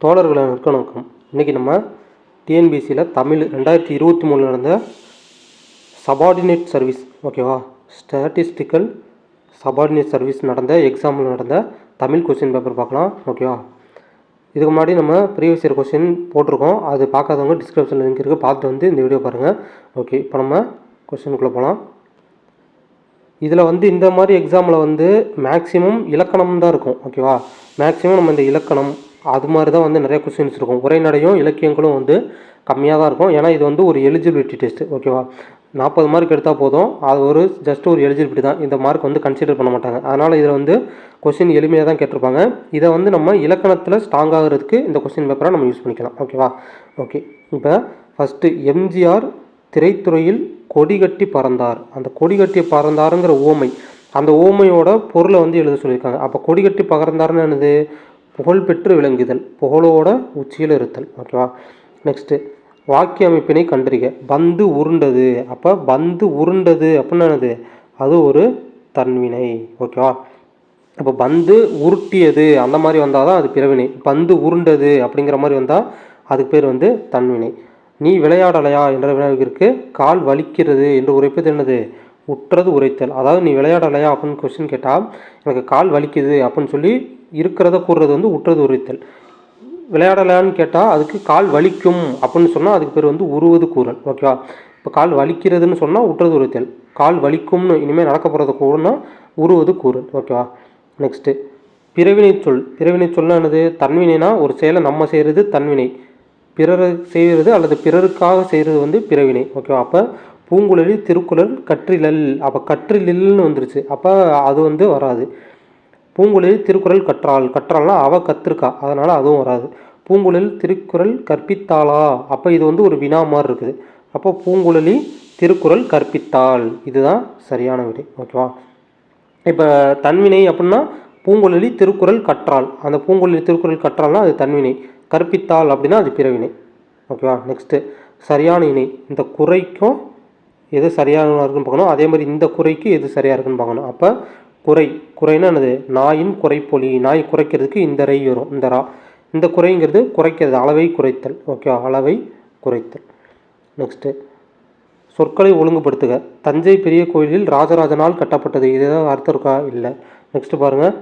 தோழர்களை வணக்கம் இன்றைக்கி நம்ம டிஎன்பிசியில் தமிழ் ரெண்டாயிரத்தி இருபத்தி மூணில் நடந்த சபார்டினேட் சர்வீஸ் ஓகேவா ஸ்டாட்டிஸ்டிக்கல் சபார்டினேட் சர்வீஸ் நடந்த எக்ஸாமில் நடந்த தமிழ் கொஸ்டின் பேப்பர் பார்க்கலாம் ஓகேவா இதுக்கு முன்னாடி நம்ம ப்ரீவியஸ் இயர் கொஸ்டின் போட்டிருக்கோம். அது பார்க்காதவங்க டிஸ்கிரிப்ஷனில் லிங்க் இருக்குது பார்த்துட்டு வந்து இந்த வீடியோ பாருங்கள் ஓகே இப்போ நம்ம கொஸ்டினுக்குள்ளே போகலாம் இதில் வந்து இந்த மாதிரி எக்ஸாமில் வந்து மேக்ஸிமம் இலக்கணம் தான் இருக்கும் ஓகேவா மேக்ஸிமம் நம்ம இந்த இலக்கணம் அது மாதிரி தான் வந்து நிறைய கொஸ்டின்ஸ் இருக்கும். உரைநடையும் இலக்கியங்களும் வந்து கம்மியாக தான் இருக்கும். ஏன்னா இது வந்து ஒரு எலிஜிபிலிட்டி டெஸ்ட் ஓகேவா நாற்பது மார்க் எடுத்தால் போதும். அது ஒரு ஜஸ்ட் ஒரு எலிஜிபிலிட்டி தான். இந்த மார்க் வந்து கன்சிடர் பண்ண மாட்டாங்க. அதனால் இதில் வந்து கொஸ்டின் எளிமையாக தான் கேட்டிருப்பாங்க. இதை வந்து நம்ம இலக்கணத்தில் ஸ்ட்ராங் ஆகிறதுக்கு இந்த கொஸ்டின் பேப்பரை நம்ம யூஸ் பண்ணிக்கலாம். ஓகேவா ஓகே இப்போ ஃபஸ்ட்டு எம்ஜிஆர் திரைத்துறையில் கொடிகட்டி பறந்தார். அந்த கொடிகட்டி பறந்தாருங்கிற ஓமை அந்த ஓமையோட பொருளை வந்து எழுத சொல்லியிருக்காங்க. அப்போ கொடிகட்டி பறந்தாருன்னு என்னது? புகழ்பெற்று விளங்குதல் புகழோட உச்சியில் இருத்தல் ஓகேவா நெக்ஸ்ட்டு வாக்கிய அமைப்பினை கண்டறிக. பந்து உருண்டது. அப்போ பந்து உருண்டது அப்படின்னு என்னது? அது ஒரு தன்வினை ஓகேவா இப்போ பந்து உருட்டியது அந்த மாதிரி வந்தால் தான் அது பிறவினை. பந்து உருண்டது அப்படிங்கிற மாதிரி வந்தால் அதுக்கு பேர் வந்து தன்வினை. நீ விளையாடலையா என்ற வினாவிற்கு கால் வலிக்கிறது என்று உரைப்பது என்னது? உற்றது உரைத்தல். அதாவது நீ விளையாடலையா அப்படின்னு கொஸ்டின் கேட்டால் எனக்கு கால் வலிக்குது அப்படின்னு சொல்லி இருக்கிறத கூறுறது வந்து உற்றது உரித்தல். விளையாடலான்னு கேட்டால் அதுக்கு கால் வலிக்கும் அப்படின்னு சொன்னால் அதுக்கு பேர் வந்து உருவது கூறல். ஓகேவா இப்போ கால் வலிக்கிறதுன்னு சொன்னால் உற்றது உரித்தல். கால் வலிக்கும்னு இனிமேல் நடக்க போகிறத கூடனா உருவது கூறல். ஓகேவா நெக்ஸ்ட்டு பிறவினை சொல். பிறவினை சொல்னா என்னது? தன்வினைனா ஒரு செயலை நம்ம செய்கிறது தன்வினை. பிறர் செய்கிறது அல்லது பிறருக்காக செய்கிறது வந்து பிறவினை. ஓகேவா அப்போ பூங்குழலி திருக்குறள் கற்றிலல். அப்போ கற்றிலில்னு வந்துருச்சு. அப்போ அது வந்து வராது. பூங்குழலி திருக்குறள் கற்றாள். கற்றாள்னா அவள் கற்றுருக்கா அதனால் அதுவும் வராது. பூங்குழல் திருக்குறள் கற்பித்தாளா? அப்போ இது வந்து ஒரு வினா மாதிரி இருக்குது. அப்போ பூங்குழலி திருக்குறள் கற்பித்தாள். இதுதான் சரியான விடை. ஓகேவா? இப்போ தன்வினை அப்படின்னா பூங்குழலி திருக்குறள் கற்றாள். அந்த பூங்குழலி திருக்குறள் கற்றாள்னா அது தன்வினை. கற்பித்தாள் அப்படின்னா அது பிறவினை. ஓகேவா? நெக்ஸ்ட்டு சரியான இணை. இந்த குறைக்கும் எது சரியான இருக்குன்னு பார்க்கணும். அதே மாதிரி இந்த குறைக்கு எது சரியாக இருக்குன்னு பார்க்கணும். அப்போ குறை. குறைனா என்னது? நாயின் குறைப்பொலி. நாய் குறைக்கிறதுக்கு இந்த ரை வரும். இந்த ரா. இந்த குறைங்கிறது குறைக்கிறது. அளவை குறைத்தல். ஓகே அளவை குறைத்தல். நெக்ஸ்ட்டு சொற்களை ஒழுங்குபடுத்துக. தஞ்சை பெரிய கோயிலில் ராஜராஜனால் கட்டப்பட்டது. இது ஏதாவது அர்த்தம் இருக்கா? இல்லை. நெக்ஸ்ட்டு பாருங்கள்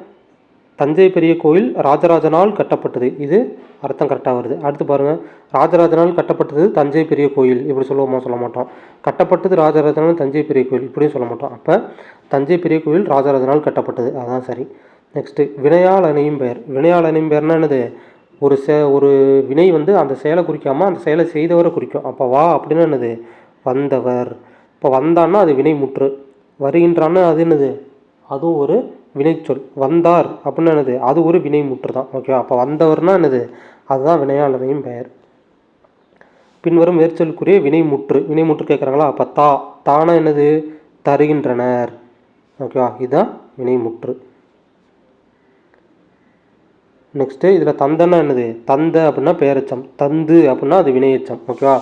தஞ்சை பெரிய கோயில் ராஜராஜனால் கட்டப்பட்டது. இது அர்த்தம் கரெக்டாக வருது. அடுத்து பாருங்கள் ராஜராஜனால் கட்டப்பட்டது தஞ்சை பெரிய கோயில். இப்படி சொல்லுவோமா? சொல்ல மாட்டோம். கட்டப்பட்டது ராஜராஜனால் தஞ்சை பெரிய கோயில். இப்படியும் சொல்ல மாட்டோம். அப்போ தஞ்சை பெரிய கோயில் ராஜராஜனால் கட்டப்பட்டது. அதுதான் சரி. நெக்ஸ்ட்டு வினையால் அணையும் பெயர். வினையால் அணையும் பெயர்னா என்னது? ஒரு சே ஒரு வினை வந்து அந்த செயலை குறிக்காமல் அந்த செயலை செய்தவரை குறிக்கும். அப்போ வா அப்படின்னா என்னது? வந்தவர். இப்போ வந்தான்னா அது வினை முற்று. வருகின்றான்னா அது என்னது? அதுவும் ஒரு வினைச்சொல் வந்தார் அப்படின்னு என்னது? அது ஒரு வினைமுற்று தான். ஓகேவா அப்போ வந்தவர்னா என்னது? அதுதான் வினையாளரையும் பெயர். பின்வரும் மேற்சொல்லுக்குரிய வினைமுற்று வினைமுற்று கேட்குறாங்களா அப்போ தா. தானா என்னது? தருகின்றனர். ஓகேவா? இதுதான் வினைமுற்று நெக்ஸ்ட்டு இதில் தந்தன்னா என்னது? தந்த அப்படின்னா பேரச்சம். தந்து அப்படின்னா அது வினையச்சம். ஓகேவா?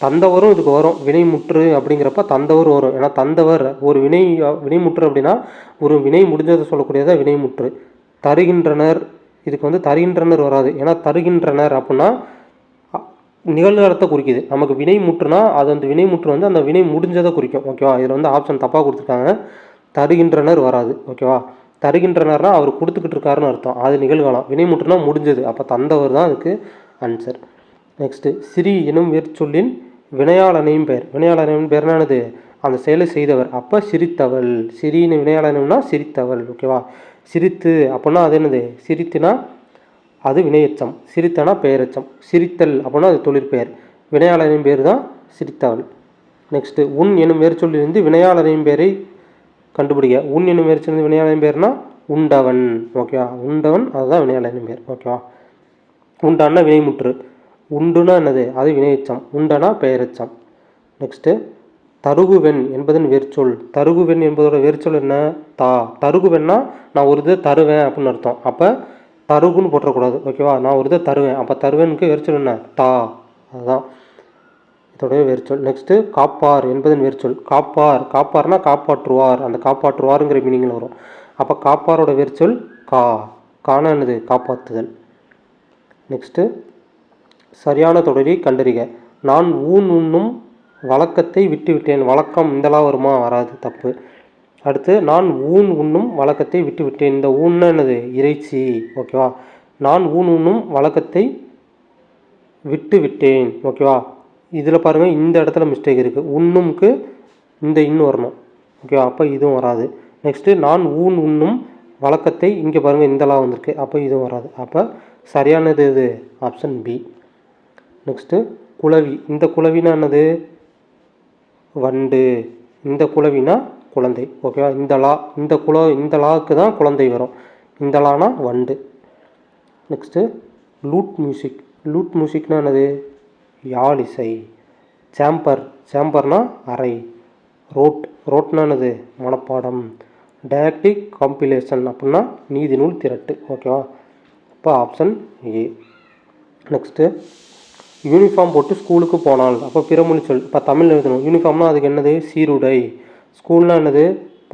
தந்தவரும் இதுக்கு வரும். வினைமுற்று அப்படிங்கிறப்ப தந்தவர் வரும். ஏன்னா தந்தவர் ஒரு வினை வினைமுற்று அப்படின்னா ஒரு வினை முடிஞ்சதை சொல்லக்கூடியதாக வினைமுற்று தருகின்றனர் இதுக்கு வந்து தருகின்றனர் வராது. ஏன்னா தருகின்றனர் அப்படின்னா நிகழ்காலத்தை குறிக்குது. நமக்கு வினை முற்றுனா அது அந்த வினை முற்று வந்து அந்த வினை முடிஞ்சதை குறிக்கும். ஓகேவா இதில் வந்து ஆப்ஷன் தப்பாக கொடுத்துருக்காங்க. தருகின்றனர் வராது. ஓகேவா தருகின்றனர்னா அவர் கொடுத்துக்கிட்டு இருக்காருன்னு அர்த்தம். அது நிகழ்காலம். வினை முற்றுனா முடிஞ்சது. அப்போ தந்தவர் தான் அதுக்கு ஆன்சர் நெக்ஸ்ட்டு சிறி எனும் வேர்ச்சொல்லின் வினையாளனையும் பெயர். வினையாளனையும் பெயர் என்னது? அந்த செயலை செய்தவர். அப்போ சிரித்தவள். சிறின்னு வினையாளனம்னா சிரித்தவள். ஓகேவா சிரித்து அப்படின்னா அது என்னது? சிரித்துனா அது வினையச்சம் சிரித்தனா பெயரச்சம். சிரித்தல் அப்படின்னா அது தொழிற்பெயர். வினையாளரின் பேர் தான் சிரித்தவள் நெக்ஸ்ட்டு உன் எனும் வேர்ச்சொல்லிருந்து வினையாளரின் பேரை கண்டுபிடிக்க உன் எனும் வேர்ச்சொல்லி வினையாளரின் பேர்னா உண்டவன். ஓகேவா உண்டவன் அதுதான் வினையாளரின் பேர். ஓகேவா உண்டான்னா வினைமுற்று. உண்டுனா என்னது? அது வினையச்சம். உண்டனா பெயரச்சம். நெக்ஸ்ட்டு தருகுவெண் என்பதன் வேர்ச்சொல் தருகுவெண் என்பதோட வேர்ச்சொல் என்ன? தா. தருகுவெண்ணா நான் ஒரு இதை தருவேன் அப்படின்னு அர்த்தம். அப்போ தருகுன்னு போட்டுறக்கூடாது ஓகேவா நான் ஒரு இதை தருவேன். அப்போ தருவேனுக்கு வெறிச்சொல் என்ன? தா அதுதான் இதோடைய வெறிச்சொல் நெக்ஸ்ட்டு காப்பார் என்பதன் வெறிச்சொல் காப்பார். காப்பார்னா காப்பாற்றுவார். அந்த காப்பாற்றுவாருங்கிற மீனிங்கில் வரும். அப்போ காப்பாரோட வெறிச்சொல் கா. காண என்னது? காப்பாற்றுதல் நெக்ஸ்ட்டு சரியான தொடரை கண்டறிக. நான் ஊன் உண்ணும் வழக்கத்தை விட்டுவிட்டேன். வழக்கம் இந்தலாம் வருமா? வராது. தப்பு. அடுத்து நான் ஊன் உண்ணும் வழக்கத்தை விட்டுவிட்டேன். இந்த ஊன்னா என்னது? இறைச்சி. ஓகேவா? நான் ஊன் உண்ணும் வழக்கத்தை விட்டு விட்டேன் ஓகேவா? இதில் பாருங்கள் இந்த இடத்துல மிஸ்டேக் இருக்குது உண்ணும்க்கு இந்த இன்னு வரணும். ஓகேவா? அப்போ இதுவும் வராது. நெக்ஸ்ட்டு நான் ஊன் உண்ணும் வழக்கத்தை இங்கே பாருங்கள் இந்தலாம் வந்திருக்கு. அப்போ இதுவும் வராது. அப்போ சரியானது இது ஆப்ஷன் பி நெக்ஸ்ட்டு குளவி இந்த குளவினா என்னது? வண்டு. இந்த குளவினா குழந்தை ஓகேவா இந்த லா இந்த குல இந்த லாவுக்கு தான் குழந்தை வரும். இந்த லானா வண்டு. நெக்ஸ்ட்டு லூட் மியூசிக் லூட் மியூசிக்னா என்னது? இசை. சாம்பர் சாம்பர்னா அறை. ரோட் ரோட்னா என்னது? மனப்பாடம். டயக்டிக் காம்பிலேஷன் அப்படின்னா நீதி நூல் திரட்டு ஓகேவா இப்போ ஆப்ஷன் ஏ நெக்ஸ்ட்டு யூனிஃபார்ம் போட்டு ஸ்கூலுக்கு போனால் அப்போ பிறமொழி சொல் இப்போ தமிழ் எழுதணும். யூனிஃபார்ம்னா அதுக்கு என்னது? சீருடை. ஸ்கூல்னால் என்னது?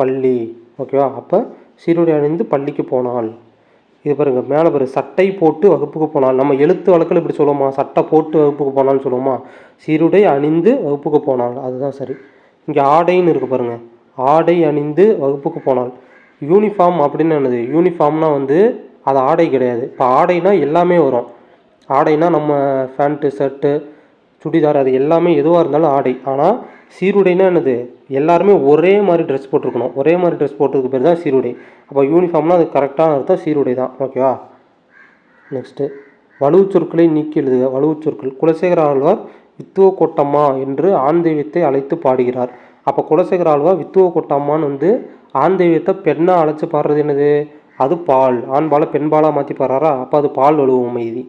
பள்ளி. ஓகேவா? அப்போ சீருடை அணிந்து பள்ளிக்கு போனால் இது பாருங்கள் மேலே பாரு சட்டை போட்டு வகுப்புக்கு போனால் நம்ம எழுத்து வழக்கில் இப்படி சொல்லுவோமா? சட்டை போட்டு வகுப்புக்கு போனான்னு சொல்லுவோமா? சீருடை அணிந்து வகுப்புக்கு போனால் அதுதான் சரி. இங்கே ஆடைன்னு இருக்குது பாருங்க. ஆடை அணிந்து வகுப்புக்கு போனால் யூனிஃபார்ம் அப்படின்னு என்னது? யூனிஃபார்ம்னால் வந்து அது ஆடை கிடையாது. இப்போ ஆடைனா எல்லாமே வரும். ஆடைனா நம்ம ஃபேண்ட்டு ஷர்ட்டு சுடிதார் அது எல்லாமே எதுவாக இருந்தாலும் ஆடை. ஆனால் சீருடைனா என்னது? எல்லாருமே ஒரே மாதிரி ட்ரெஸ் போட்டிருக்கணும். ஒரே மாதிரி ட்ரெஸ் போட்டதுக்கு பேர் தான் சீருடை. அப்போ யூனிஃபார்ம்னா அது கரெக்டான அர்த்தம் சீருடை தான். ஓகேவா நெக்ஸ்ட்டு வலுவுச் சொற்களை நீக்கி எழுதுக. வலுவுச் சொற்கள். குலசேகர ஆழ்வார் வித்துவ கோட்டம்மா என்று ஆண் அழைத்து பாடுகிறார். அப்போ குலசேகர ஆழ்வார் வித்துவ கோட்டம்மான்னு வந்து ஆண் தெய்வத்தை பெண்ணாக அழைச்சி பாடுறது என்னது? அது பால். ஆண்பாலை பெண்பாலாக மாற்றி பாடுறாரா? அப்போ அது பால் வலுவும் மைதி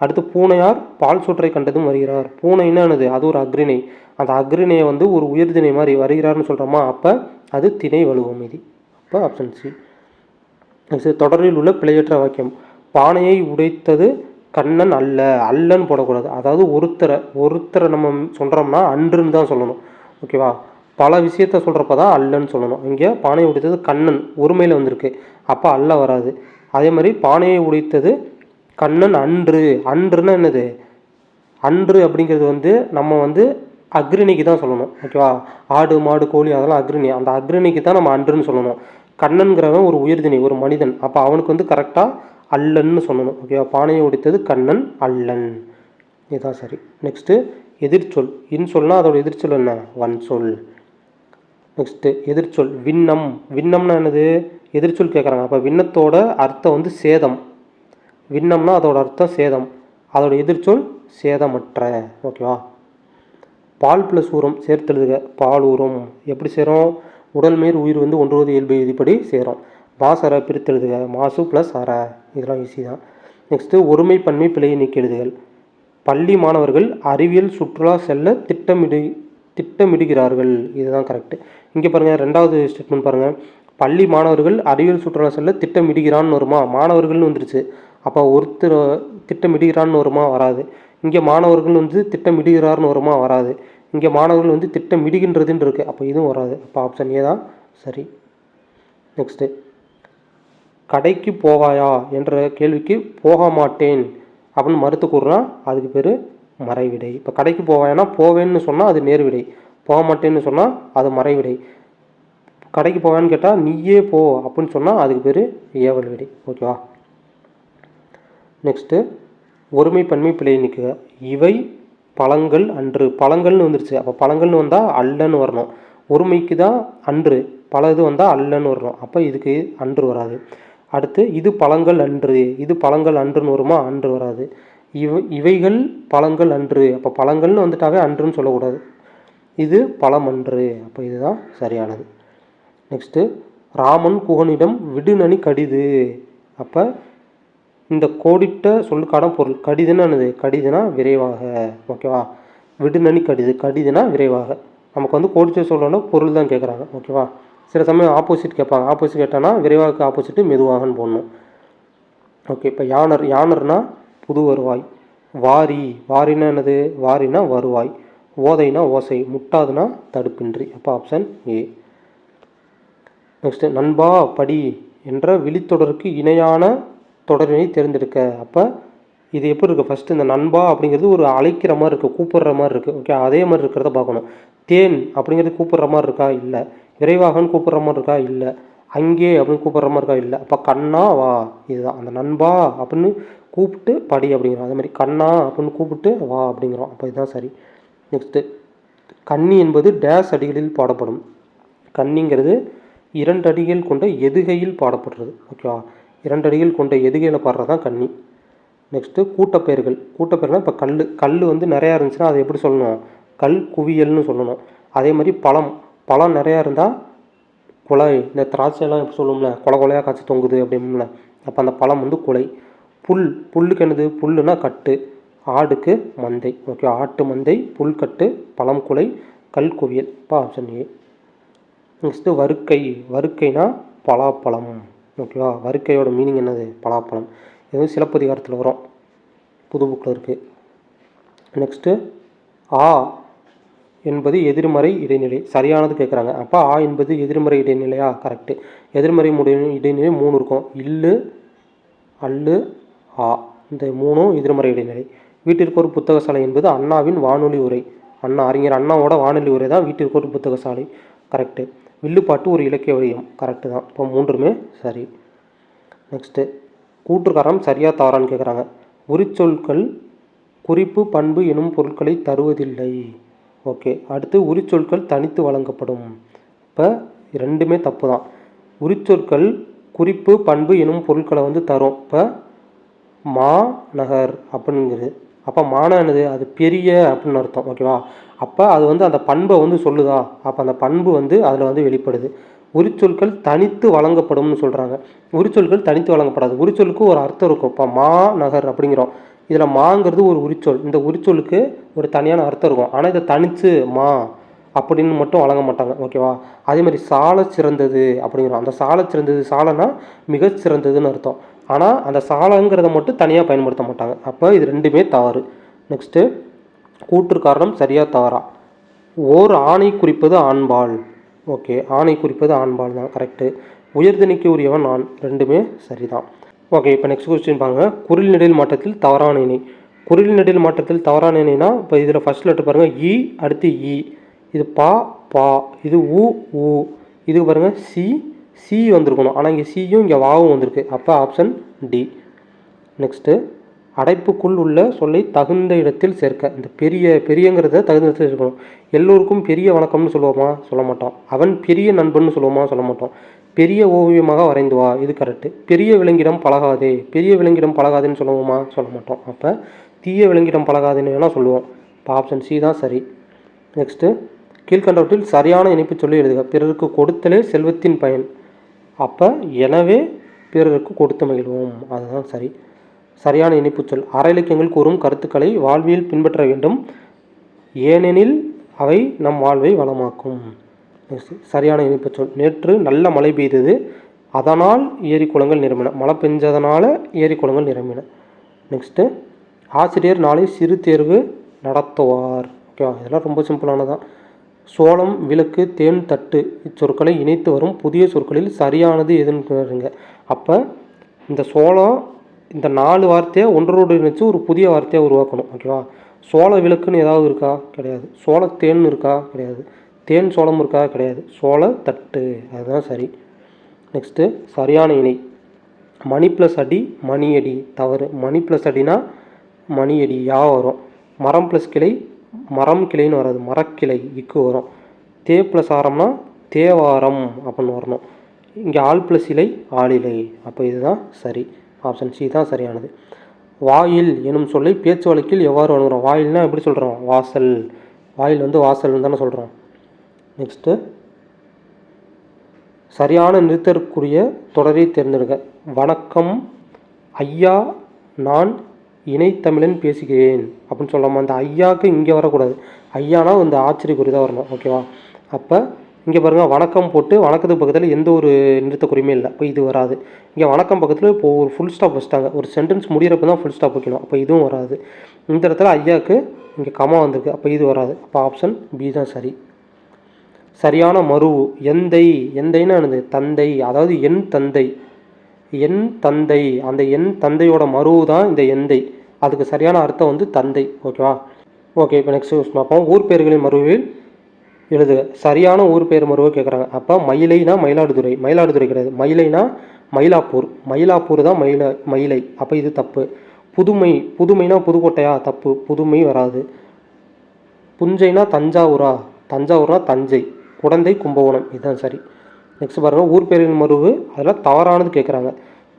அடுத்து பூனையார் பால் சுற்றை கண்டதும் வருகிறார். பூனைன்னா என்னது? அது ஒரு அக்ரிணை. அந்த அக்ரிணையை வந்து ஒரு உயிர்திணை மாதிரி வருகிறார்னு சொல்கிறோமா அப்போ அது திணை வலுவம் மீதி. அப்போ ஆப்ஷன் சி தொடரில் உள்ள பிழையற்ற வாக்கியம். பானையை உடைத்தது கண்ணன் அல்ல அல்லன்னு போடக்கூடாது. அதாவது ஒருத்தரை ஒருத்தரை நம்ம சொல்கிறோம்னா அன்றுன்னு தான் சொல்லணும். ஓகேவா பல விஷயத்த சொல்கிறப்ப தான் அல்லன்னு சொல்லணும். இங்கே பானையை உடைத்தது கண்ணன் ஒருமையில் வந்திருக்கு. அப்போ அல்ல வராது. அதே மாதிரி பானையை உடைத்தது கண்ணன் அன்று. அன்றுன்னா என்னது? அன்று அப்படிங்கிறது வந்து நம்ம வந்து அக்ரிணிக்கு தான் சொல்லணும் ஓகேவா ஆடு மாடு கோழி அதெல்லாம் அக்ரிணி. அந்த அக்ரிணிக்கு தான் நம்ம அன்றுன்னு சொல்லணும். கண்ணன்கிறவன் ஒரு உயிர்தினி ஒரு மனிதன். அப்போ அவனுக்கு வந்து கரெக்டாக அல்லன்னு சொல்லணும் ஓகேவா பானையை உடைத்தது கண்ணன் அல்லன். இதுதான் சரி. நெக்ஸ்ட்டு எதிர்ச்சொல். இன்சொல்னா அதோட எதிர்ச்சொல் என்ன? வன் சொல். நெக்ஸ்ட்டு எதிர்ச்சொல். விண்ணம். விண்ணம்னா என்னது? எதிர்ச்சொல் கேட்குறாங்க அப்போ விண்ணத்தோட அர்த்தம் வந்து சேதம். விண்ணம்னா அதோட அர்த்தம் சேதம். அதோட எதிர்ச்சொல் சேதமற்ற ஓகேவா பால் ப்ளஸ் உரம் சேர்த்தெழுதுக. பால் உரம் எப்படி சேரும்? உடல் மேல் உயிர் வந்து ஒன்றுவது இயல்பு விதிப்படி சேரும். மாசரை பிரித்தெழுதுக. மாசு ப்ளஸ் அற. இதெல்லாம் ஈஸி தான். நெக்ஸ்ட்டு ஒருமை பன்மை பிழையை நீக்கி எழுதுகள். பள்ளி மாணவர்கள் அறிவியல் சுற்றுலா செல்ல திட்டமிடு திட்டமிடுகிறார்கள். இதுதான் கரெக்டு இங்கே பாருங்கள் ரெண்டாவது ஸ்டேட்மெண்ட் பாருங்கள் பள்ளி மாணவர்கள் அறிவியல் சுற்றுலா செல்ல திட்டமிடுகிறான்னு வருமா? மாணவர்கள்னு வந்துருச்சு. அப்போ ஒருத்தர் திட்டமிடுகிறான்னு வருமா? வராது. இங்கே மாணவர்கள் வந்து திட்டமிடுகிறார்னு வருமா? வராது. இங்கே மாணவர்கள் வந்து திட்டமிடுகின்றதுன்னு இருக்குது அப்போ இதுவும் வராது. அப்போ ஆப்ஷன் ஏ தான் சரி. நெக்ஸ்ட்டு கடைக்கு போவாயா என்ற கேள்விக்கு போக மாட்டேன் அப்படின்னு மறுத்து கூறுனா அதுக்கு பேர் மறைவிடை. இப்போ கடைக்கு போவாயானா போவேன்னு சொன்னால் அது நேர்விடை. போக மாட்டேன்னு சொன்னால் அது மறைவிடை. கடைக்கு போவேன்னு கேட்டால் நீயே போ அப்படின்னு சொன்னால் அதுக்கு பேர் ஏவல் விடை. ஓகேவா? நெக்ஸ்ட்டு ஒருமை பன்மை பிழை நிற்குக இவை பழங்கள் அன்று. பழங்கள்னு வந்துருச்சு. அப்போ பழங்கள்னு வந்தால் அல்லன்னு வரணும். ஒருமைக்கு தான் அன்று. பல இது வந்தால் அல்லன்னு வரணும். அப்போ இதுக்கு அன்று வராது. அடுத்து இது பழங்கள் அன்று. இது பழங்கள் அன்றுன்னு வருமா? அன்று வராது. இவ இவைகள் பழங்கள் அன்று. அப்போ பழங்கள்னு வந்துட்டாவே அன்றுன்னு சொல்லக்கூடாது. இது பழம் அன்று. அப்போ இதுதான் சரியானது. நெக்ஸ்ட்டு ராமன் குகனிடம் விடுநனி கடிது. அப்போ இந்த கோடிட்ட சொல்லுக்கான பொருள். கடிதுனானது என்னது? கடிதுனா விரைவாக. ஓகேவா? விடுநனி கடிது கடிதுனா விரைவாக. நமக்கு வந்து கோடிட்ட சொல்லணும்னா பொருள் தான் கேட்குறாங்க ஓகேவா? சில சமயம் ஆப்போசிட் கேட்பாங்க. ஆப்போசிட் கேட்டானா விரைவாக ஆப்போசிட்டு மெதுவாகன்னு போடணும். ஓகே இப்போ யானர் யானர்னா புது வருவாய். வாரி. வாரினா என்னது? வாரினா வருவாய். ஓதைனா ஓசை. முட்டாதுனா தடுப்பின்றி. அப்போ ஆப்ஷன் ஏ நெக்ஸ்ட்டு நண்பா படி என்ற விழித்தொடருக்கு இணையான தொடரினை தேர்ந்தெடுக்க. அப்போ இது எப்படி இருக்குது ஃபஸ்ட்டு இந்த நண்பா அப்படிங்கிறது ஒரு அழைக்கிற மாதிரி இருக்குது கூப்பிடுற மாதிரி இருக்குது ஓகே அதே மாதிரி இருக்கிறத பார்க்கணும். தேன் அப்படிங்கிறது கூப்பிடுற மாதிரி இருக்கா? இல்லை. விரைவாகன்னு கூப்பிடுற மாதிரி இருக்கா? இல்லை. அங்கே அப்படின்னு கூப்பிடுற மாதிரி இருக்கா? இல்லை. அப்போ கண்ணா வா இதுதான். அந்த நண்பா அப்படின்னு கூப்பிட்டு படி அப்படிங்கிறோம். அதே மாதிரி கண்ணா அப்படின்னு கூப்பிட்டு வா அப்படிங்கிறோம். அப்போ இதுதான் சரி. நெக்ஸ்ட்டு கன்னி என்பது டேஸ் அடிகளில் பாடப்படும். கன்னிங்கிறது இரண்டு அடிகள் கொண்ட எதுகையில் பாடப்படுறது. ஓகேவா இரண்டடியில் கொண்ட எதுகையில் பாடுறது தான் கன்னி நெக்ஸ்ட்டு கூட்டப்பெயர்கள் கூட்டப்பெயர்னா இப்போ கல் கல் வந்து நிறையா இருந்துச்சுன்னா அதை எப்படி சொல்லணும்? கல் குவியல்னு சொல்லணும். அதே மாதிரி பழம். பழம் நிறையா இருந்தால் குலை இந்த திராட்சையெல்லாம் எப்படி சொல்லுவோம்ல? கொலை கொலையாக காய்ச்சி தொங்குது அப்படிம்ல அப்போ அந்த பழம் வந்து குலை புல். புல்லுக்கு என்னது? புல்லுனா கட்டு. ஆடுக்கு மந்தை. ஓகே ஆட்டு மந்தை புல்கட்டு பழம் குலை கல் குவியல். இப்போ ஆப்ஷன் ஏ நெக்ஸ்ட்டு வறுக்கை. வறுக்கைனா பலாப்பழம். ஓகேவா? வறுக்கையோட மீனிங் என்னது? பலாப்பழம். இது வந்து சிலப்பதிகாரத்தில் வரும். புது புக்கில் இருக்குது நெக்ஸ்ட்டு ஆ என்பது எதிர்மறை இடைநிலை. சரியானது கேட்குறாங்க அப்போ ஆ என்பது எதிர்மறை இடைநிலையா? கரெக்டு எதிர்மறை முடி இடைநிலை மூணு இருக்கும். இல்லு அல்லு ஆ. இந்த மூணும் எதிர்மறை இடைநிலை. வீட்டிற்கு ஒரு புத்தகசாலை என்பது அண்ணாவின் வானொலி உரை. அண்ணா அறிஞர் அண்ணாவோட வானொலி உரை தான் வீட்டிற்கு ஒரு புத்தகசாலை. கரெக்டு வில்லுப்பாட்டு ஒரு இலக்கிய வடிவம். கரெக்டு தான். இப்போ மூன்றுமே சரி. நெக்ஸ்ட்டு கூற்றுக்காரம் சரியாக தாரான்னு கேட்குறாங்க உரிச்சொற்கள் குறிப்பு பண்பு எனும் பொருட்களை தருவதில்லை. ஓகே அடுத்து உரிச்சொற்கள் தனித்து வழங்கப்படும். இப்போ ரெண்டுமே தப்பு தான். உரிச்சொற்கள் குறிப்பு பண்பு எனும் பொருட்களை வந்து தரும். இப்போ மா நகர் அப்படிங்கிறது. அப்போ மானா என்னது? அது பெரிய அப்படின்னு அர்த்தம் ஓகேவா அப்போ அது வந்து அந்த பண்பை வந்து சொல்லுதா? அப்போ அந்த பண்பு வந்து அதில் வந்து வெளிப்படுது. உரிச்சொற்கள் தனித்து வழங்கப்படும்னு சொல்கிறாங்க உரிச்சொற்கள் தனித்து வழங்கப்படாது. உரிச்சொலுக்கு ஒரு அர்த்தம் இருக்கும். இப்போ மா நகர் அப்படிங்கிறோம். இதில் மாங்கிறது ஒரு உரிச்சொல் இந்த உரிச்சொலுக்கு ஒரு தனியான அர்த்தம் இருக்கும். ஆனால் இதை தனித்து மா அப்படின்னு மட்டும் வழங்க மாட்டாங்க ஓகேவா அதே மாதிரி சாலை சிறந்தது அப்படிங்கிறோம். அந்த சாலை சிறந்தது சாலைனா மிகச்சிறந்ததுன்னு அர்த்தம். ஆனால் அந்த சாலங்கிறத மட்டும் தனியாக பயன்படுத்த மாட்டாங்க. அப்போ இது ரெண்டுமே தவறு. நெக்ஸ்ட்டு கூற்று காரணம் சரியாக தவறா? ஓர் ஆணை குறிப்பது ஆண்பால். ஓகே ஆணை குறிப்பது ஆண்பால் தான் கரெக்டு உயர்தனிக்கு உரியவன் ஆண் ரெண்டுமே சரிதான். ஓகே இப்போ நெக்ஸ்ட் கொஸ்டின் பாருங்க. குரில் நெடில் மாற்றத்தில் தவறான இணை. குரில் நெடில் மாற்றத்தில் தவறான இணைனா இப்போ இதில் ஃபஸ்ட் லெட்டர் பாருங்கள் இ அடுத்து இ. இது பா பா. இது உ ஊ இதுக்கு பாருங்கள் சி சி வந்திருக்கணும். ஆனால் இங்கே சியும் இங்கே வாவும் வந்திருக்கு. அப்போ ஆப்ஷன் டி நெக்ஸ்ட்டு அடைப்புக்குள் உள்ள சொல்லை தகுந்த இடத்தில் சேர்க்க. இந்த பெரிய பெரியங்கிறத தகுந்த இடத்தில் சேர்க்கணும். எல்லோருக்கும் பெரிய வணக்கம்னு சொல்லுவோமா? சொல்ல மாட்டோம். அவன் பெரிய நண்பன்னு சொல்லுவோமா? சொல்ல மாட்டோம். பெரிய ஓவியமாக வரைந்து வா. இது கரெக்டு பெரிய விலங்கிடம் பழகாதே. பெரிய விலங்கிடம் பழகாதேன்னு சொல்லுவோமா? சொல்ல மாட்டோம். அப்போ தீய விலங்கிடம் பழகாதுன்னு வேணால் சொல்லுவோம். இப்போ ஆப்ஷன் சி தான் சரி. நெக்ஸ்ட்டு கீழ்கண்டவற்றில் சரியான இணைப்பு சொல்லி எழுதுக. பிறருக்கு கொடுத்தலே செல்வத்தின் பயன். அப்போ எனவே பிறருக்கு கொடுத்து மகிழ்வோம். அதுதான் சரி. சரியான இணைப்பு சொல். அற இலக்கியங்கள் கூறும் கருத்துக்களை வாழ்வியல் பின்பற்ற வேண்டும். ஏனெனில் அவை நம் வாழ்வை வளமாக்கும். சரியான இணைப்பு சொல். நேற்று நல்ல மழை பெய்தது. அதனால் ஏரி குளங்கள் நிரம்பின. மழை பெஞ்சதனால ஏரி குளங்கள் நிரம்பின. நெக்ஸ்ட்டு ஆசிரியர் நாளை சிறு தேர்வு நடத்துவார். ஓகேவா இதெல்லாம் ரொம்ப சிம்பிளானதான் சோளம் விளக்கு தேன் தட்டு இச்சொற்களை இணைத்து வரும் புதிய சொற்களில் சரியானது எதுன்னு பாருங்க அப்போ இந்த சோளம் இந்த நாலு வார்த்தையை ஒன்றோடு இணைச்சு ஒரு புதிய வார்த்தையை உருவாக்கணும் ஓகேவா? சோள விளக்குன்னு ஏதாவது இருக்கா? கிடையாது. சோள தேன் இருக்கா? கிடையாது. தேன் சோளம் இருக்கா? கிடையாது. சோள தட்டு. அதுதான் சரி. நெக்ஸ்ட்டு சரியான இணை. மணி ப்ளஸ் அடி மணி அடி. தவறு. மணி ப்ளஸ் அடினா மணி அடி யா வரும். மரம் ப்ளஸ் கிளை மரம் கிளைன்னு வராது மரக்கிளை இக்கு வரும். தே ப்ளஸ் ஆரம்னா தேவாரம் அப்படின்னு வரணும். இங்கே ஆள் ப்ளஸ் இலை ஆளிலை அப்போ இதுதான் சரி. ஆப்ஷன் சி தான் சரியானது. வாயில் எனும் சொல்லை பேச்சு வழக்கில் எவ்வாறு வழங்குறோம் வாயில்னா எப்படி சொல்கிறோம் வாசல். வாயில் வந்து வாசல்னு தானே சொல்கிறோம் நெக்ஸ்ட்டு சரியான நிறுத்தற்குரிய தொடரை தேர்ந்தெடுக்க வணக்கம். ஐயா நான் இணைத்தமிழன் பேசுகிறேன் அப்படின்னு சொல்லாமல் அந்த ஐயாவுக்கு இங்கே வரக்கூடாது. ஐயானா இந்த ஆச்சரியக்குறி தான் வரணும் ஓகேவா அப்போ இங்கே பாருங்கள் வணக்கம் போட்டு வணக்கத்துக்கு பக்கத்தில் எந்த ஒரு நிறுத்தக்குறியுமே இல்லை. அப்போ இது வராது. இங்கே வணக்கம் பக்கத்தில் இப்போ ஒரு ஃபுல் ஸ்டாப் வச்சுட்டாங்க. ஒரு சென்டென்ஸ் முடிகிறப்ப தான் ஃபுல் ஸ்டாப் வைக்கணும். அப்போ இதுவும் வராது. இந்த இடத்துல ஐயாவுக்கு இங்கே கமா வந்திருக்கு. அப்போ இது வராது. அப்போ ஆப்ஷன் பி தான் சரி. சரியான மருவு எந்தை எந்தைன்னு என்னது? தந்தை. அதாவது என் தந்தை. என் தந்தை. அந்த என் தந்தையோட மருவு தான் இந்த எந்தை. அதுக்கு சரியான அர்த்தம் வந்து தந்தை ஓகேவா ஓகே இப்போ நெக்ஸ்ட் யூஸ் பார்ப்போம். ஊர் பெயர்களின் மறுவில் எழுதுக. சரியான ஊர் பெயர் மருவை கேட்குறாங்க அப்போ மயிலைனா மயிலாடுதுறை மயிலாடுதுறை கிடையாது. மயிலைனா மயிலாப்பூர். மயிலாப்பூர் தான் மயில மயிலை. அப்போ இது தப்பு. புதுமை புதுமைனா புதுக்கோட்டையா? தப்பு. புதுமை வராது. புஞ்சைனா தஞ்சாவூரா? தஞ்சாவூர்னா தஞ்சை. குடந்தை கும்பகோணம். இதுதான் சரி. நெக்ஸ்ட் பாருங்கள் ஊர் பேரின் மருவு அதில் தவறானது கேட்குறாங்க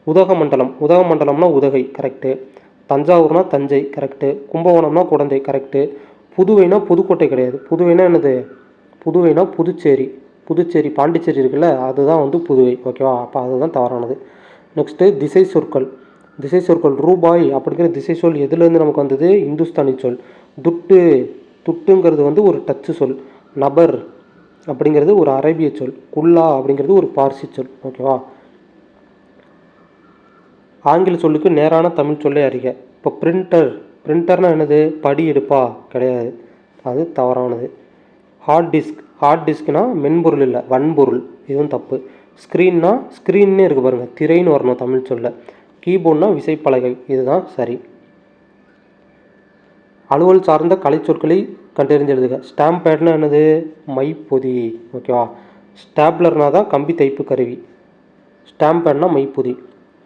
உதகமண்டலம். உதகமண்டலம்னா உதகை கரெக்டு தஞ்சாவூர்னா தஞ்சை கரெக்டு கும்பகோணம்னா குடந்தை கரெக்டு புதுவைனா புதுக்கோட்டை கிடையாது. புதுவைனா என்னது? புதுவைனா புதுச்சேரி. புதுச்சேரி பாண்டிச்சேரி இருக்குல்ல அதுதான் வந்து புதுவை ஓகேவா அப்போ அதுதான் தவறானது. நெக்ஸ்ட்டு திசை சொற்கள். திசை சொற்கள் ரூபாய் அப்படிங்கிற திசை சொல் எதுலேருந்து நமக்கு வந்தது? இந்துஸ்தானி சொல். துட்டு துட்டுங்கிறது வந்து ஒரு டச்சு சொல். நபர் அப்படிங்கிறது ஒரு அரேபிய சொல். குல்லா அப்படிங்கிறது ஒரு பார்சி சொல் ஓகேவா ஆங்கில சொல்லுக்கு நேரான தமிழ் சொல்லை அறிக. இப்போ பிரிண்டர் பிரிண்டர்னால் என்னது? படி எடுப்பா? கிடையாது. அது தவறானது. ஹார்ட் டிஸ்க் ஹார்ட் டிஸ்க்னால் மென்பொருள் இல்லை வன்பொருள். இதுவும் தப்பு. ஸ்க்ரீன்னா ஸ்க்ரீன்னே இருக்குது பாருங்கள் திரைன்னு வரணும் தமிழ் சொல்ல. கீபோர்ட்னா விசைப்பலகை. இதுதான் சரி. அலுவல் சார்ந்த கலைச்சொற்களை கண்டறிந்து எழுதுக ஸ்டாம்ப் பேட்னா என்னது? மைப்பொதி. ஓகேவா ஸ்டாப்லர்னா தான் கம்பி தைப்பு கருவி. ஸ்டாம்ப் பேட்னா மைப்பொதி.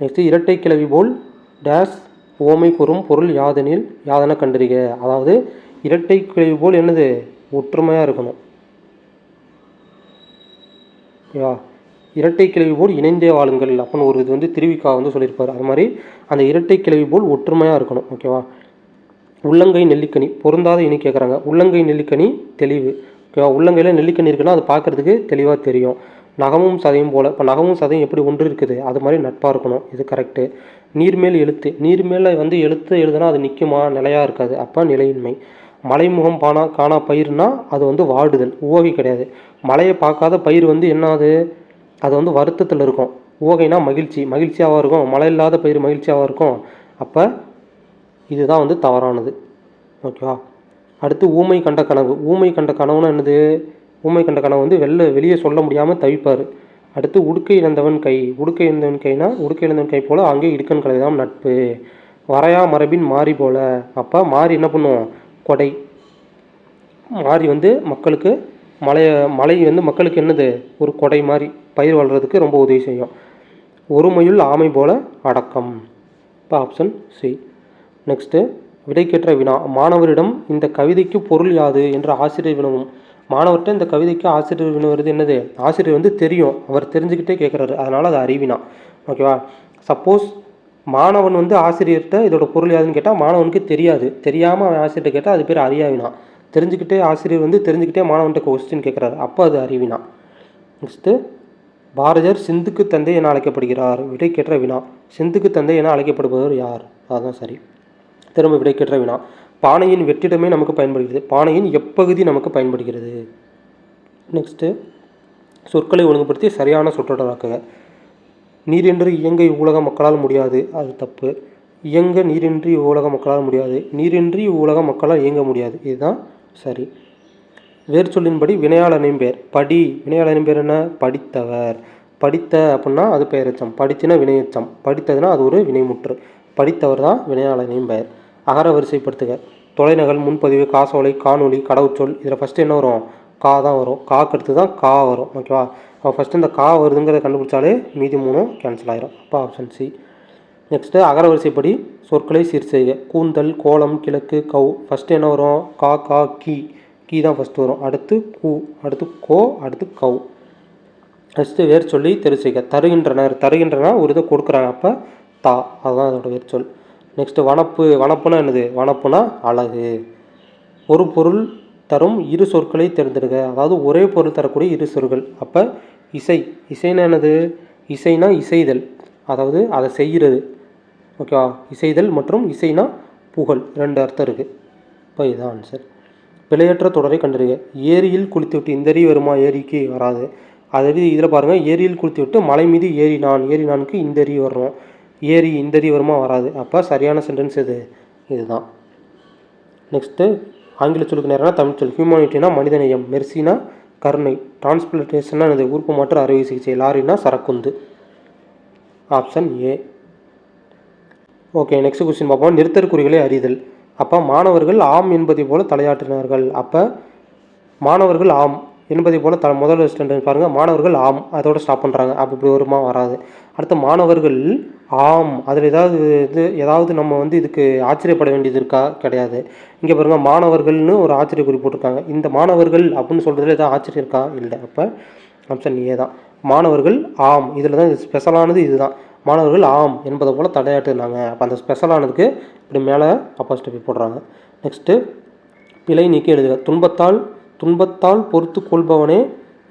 நெக்ஸ்ட்டு இரட்டை கிளவி போல் டேஷ் ஓமை கூறும் பொருள் யாதெனில் யாதென கண்டறிக. அதாவது இரட்டை கிளவி போல் என்னது? ஒற்றுமையாக இருக்கணும். ஓகேவா இரட்டை கிளவி போல் இணைந்தே வாழுங்கள். அப்படின்னு ஒரு இது வந்து திருவிக்கா வந்து சொல்லியிருப்பார். அது மாதிரி அந்த இரட்டை கிளவி போல் ஒற்றுமையாக இருக்கணும். ஓகேவா? உள்ளங்கை நெல்லிக்கனி பொருந்தாத இனி கேட்குறாங்க உள்ளங்கை நெல்லிக்கனி தெளிவு. ஓகேவா? உள்ளங்கையில் நெல்லிக்கனி இருக்குன்னா அது பார்க்குறதுக்கு தெளிவாக தெரியும். நகமும் சதையும் போல் இப்போ நகமும் சதையும் எப்படி ஒன்று இருக்குது? அது மாதிரி நட்பாக இருக்கணும். இது கரெக்டு நீர்மேல் எழுத்து. நீர்மேல வந்து எழுத்து எழுதுனா அது நிற்குமா நிலையாக இருக்காது. அப்போ நிலையின்மை. மலைமுகம் பானா காணா பயிர்னா அது வந்து வாடுதல். உவகை கிடையாது. மலையை பார்க்காத பயிர் வந்து என்னது அது? வந்து வருத்தத்தில் இருக்கும். உவகைனா மகிழ்ச்சி. மகிழ்ச்சியாகவும் இருக்கும். மழை இல்லாத பயிர் மகிழ்ச்சியாகவும் இருக்கும். அப்போ இதுதான் வந்து தவறானது. ஓகேவா? அடுத்து ஊமை கண்ட கனவு. ஊமை கண்ட கனவுனா என்னது? ஊமை கண்ட கனவு வந்து வெளில வெளியே சொல்ல முடியாமல் தவிப்பார். அடுத்து உடுக்கை இழந்தவன் கை உடுக்கை இழந்தவன் கைனா உடுக்கை இழந்தவன் கை போல் அங்கே இடுக்கன் கலைதாம் நட்பு. வரையா மரபின் மாறி போல. அப்போ மாறி என்ன பண்ணுவோம்? கொடை. மாறி வந்து மக்களுக்கு மலைய மலை வந்து மக்களுக்கு என்னது? ஒரு கொடை மாதிரி பயிர் வளர்கிறதுக்கு ரொம்ப உதவி செய்யும். ஒருமையுள் ஆமை போல அடக்கம். இப்போ ஆப்ஷன் சி நெக்ஸ்ட்டு விடைக்கேற்ற வினா மாணவரிடம் இந்த கவிதைக்கு பொருள் யாது? என்ற ஆசிரியர் வினவும். மாணவர்கிட்ட இந்த கவிதைக்கு ஆசிரியர் வினவுறது என்னது? ஆசிரியர் வந்து தெரியும். அவர் தெரிஞ்சுக்கிட்டே கேட்குறாரு அதனால் அது அறிவினா. ஓகேவா சப்போஸ் மாணவன் வந்து ஆசிரியர்கிட்ட இதோட பொருள் யாதுன்னு கேட்டால் மாணவனுக்கு தெரியாது. தெரியாமல் அவன் ஆசிரியர்கிட்ட கேட்டால் அது பேர் அறியாவினா. தெரிஞ்சுக்கிட்டே ஆசிரியர் வந்து தெரிஞ்சுக்கிட்டே மாணவன்கிட்ட கொஸ்டின் கேட்குறாரு அப்போ அது அறிவினா. நெக்ஸ்ட்டு பாரதியார் சிந்துக்கு தந்தை என அழைக்கப்படுகிறார். விடை விடைக்கேற்ற வினா. சிந்துக்கு தந்தை என அழைக்கப்படுபவர் யார்? அதுதான் சரி. திரும்ப விடைக்கேற்ற வினா. பானையின் வெற்றிடமே நமக்கு பயன்படுகிறது. பானையின் எப்பகுதி நமக்கு பயன்படுகிறது. நெக்ஸ்ட்டு சொற்களை ஒழுங்குபடுத்தி சரியான சொற்றொடராக்குக நீரின்றி இயங்க இவ்வுலக மக்களால் முடியாது அது தப்பு. இயங்க நீரின்றி இவ்வுலக மக்களால் முடியாது நீரின்றி இவ்வுலக மக்களால் இயங்க முடியாது. இதுதான் சரி. வேர்ச்சொல்லின்படி வினையாளனின் பேர் படி வினையாளனின் பேர் என்ன? படித்தவர். படித்த அப்படின்னா அது பெயரெச்சம். படித்தினா வினையச்சம். படித்ததுன்னா அது ஒரு வினைமுற்று. படித்தவர் தான் வினையாளனின் பெயர். அகர வரிசைப்படுத்துக. தொலைநகல் முன்பதிவு காசோலை காணொளி கடவுச்சொல் இதில் ஃபஸ்ட்டு என்ன வரும்? கா தான் வரும். காக்கு அடுத்து தான் கா வரும். ஓகேவா அப்போ ஃபஸ்ட்டு இந்த கா வருதுங்கிறத கண்டுபிடிச்சாலே மீதி மூணும் கேன்சல் ஆயிரும். அப்போ ஆப்ஷன் சி நெக்ஸ்ட்டு அகர வரிசைப்படி சொற்களை சீர் செய்க. கூந்தல் கோலம் கிழக்கு கவு. ஃபஸ்ட்டு என்ன வரும்? கா கா கி. கீ தான் ஃபஸ்ட்டு வரும். அடுத்து கூ. அடுத்து கோ அடுத்து கவு. ஃபஸ்ட்டு வேர் சொல்லி தெரிவு தருகின்றனர். தருகின்றனர் ஒரு இதை கொடுக்குறாங்க. அப்போ தா. அதுதான் அதோட வேர் சொல் நெக்ஸ்ட்டு வனப்பு வனப்புனா என்னது? வனப்புனா அழகு. ஒரு பொருள் தரும் இரு சொற்களை தேர்ந்தெடுக்க அதாவது ஒரே பொருள் தரக்கூடிய இரு சொற்கள். அப்போ இசை. இசைனா என்னது? இசைனா இசைதல். அதாவது அதை செய்கிறது. ஓகேவா இசைதல் மற்றும் இசைனா புகழ். ரெண்டு அர்த்தம் இருக்குது இப்போ இதுதான் ஆன்சர் பிழையற்ற தொடரை கண்டறிக. ஏரியில் குளித்து விட்டு இந்த ஏரி வருமா? ஏரிக்கு வராது. அதே இதில் பாருங்கள் ஏரியில் குளித்து விட்டு மலை மீது ஏறினான். நான் இந்த ஏரி இந்த ஏரி இந்த ஏரி வருமா வராது. அப்போ சரியான சென்டென்ஸ் இது. இதுதான். நெக்ஸ்ட்டு ஆங்கில சொல்லுக்கு நேரம்னா தமிழ் சொல். ஹியூமானிட்டினா மனிதநேயம். மெர்சினா கருணை. டிரான்ஸ்பிளேஷன்னா இது உறுப்பு மாற்று அறுவை சிகிச்சை. லாரினா சரக்குந்து. Option A okay next question பார்ப்போம். நிறுத்தற்குறிகளை அறிதல். அப்போ மாணவர்கள் ஆம் என்பதை போல தலையாட்டினார்கள். அப்போ மாணவர்கள் ஆம். என்பதை போல் த முதல் ஸ்டாண்டர்ட் பாருங்கள் மாணவர்கள் ஆம். அதோடு ஸ்டாப் பண்ணுறாங்க அப்போ இப்படி வருமா வராது. அடுத்து மாணவர்கள் ஆம். அதில் ஏதாவது இது ஏதாவது நம்ம வந்து இதுக்கு ஆச்சரியப்பட வேண்டியது இருக்கா? கிடையாது. இங்கே பாருங்கள் மாணவர்கள்னு ஒரு ஆச்சரிய குறி போட்டிருக்காங்க. இந்த மாணவர்கள் அப்படின்னு சொல்கிறதுல ஏதாவது ஆச்சரியம் இருக்கா? இல்லை. அப்போ ஆப்ஷன் ஏ தான். மாணவர்கள் ஆம். இதில் தான் இது ஸ்பெஷலானது இதுதான். மாணவர்கள் ஆம் என்பதை போல் தடையாட்டுனாங்க அப்போ அந்த ஸ்பெஷலானதுக்கு இப்படி மேலே அப்போஸ்டபி போடுறாங்க. நெக்ஸ்ட்டு பிழை நீக்கி எழுதுக. துன்பத்தால் துன்பத்தால் பொறுத்து கொள்பவனே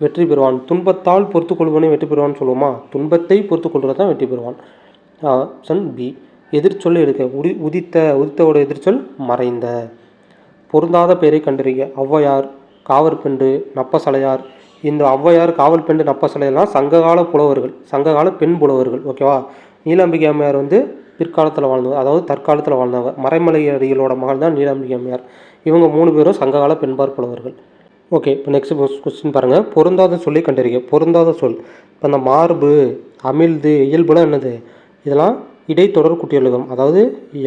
வெற்றி பெறுவான். துன்பத்தால் பொறுத்து கொள்பவனே வெற்றி பெறுவான்னு சொல்லுவோமா? துன்பத்தை பொறுத்து கொள்வது தான் வெற்றி பெறுவான். ஆப்ஷன் பி எதிர்ச்சொல்லை எடுக்க. உதி உதித்த உதித்தவோட எதிர்ச்சொல் மறைந்த. பொருந்தாத பெயரை கண்டறிய ஔவையார் காவற்பெண்டு நப்பசலையார். இந்த ஔவையார் காவல் பெண்டு நப்பசலையெல்லாம் சங்ககால புலவர்கள் சங்ககால பெண் புலவர்கள் ஓகேவா நீலாம்பிகை அம்மையார் வந்து பிற்காலத்தில் வாழ்ந்தவர் அதாவது தற்காலத்தில் வாழ்ந்தவங்க மறைமலை அடிகளோட மகள் தான் நீலாம்பிகை அம்மையார். இவங்க மூணு பேரும் சங்ககால பெண்பார் புலவர்கள். ஓகே இப்போ நெக்ஸ்ட் கொஸ்டின் பாருங்கள் பொருந்தாத சொல்லி கண்டறிக. பொருந்தாத சொல். இப்போ இந்த மார்பு அமிழ்து இயல்புலாம் என்னது? இதெல்லாம் இடைத்தொடர் குட்டியலுகம் அதாவது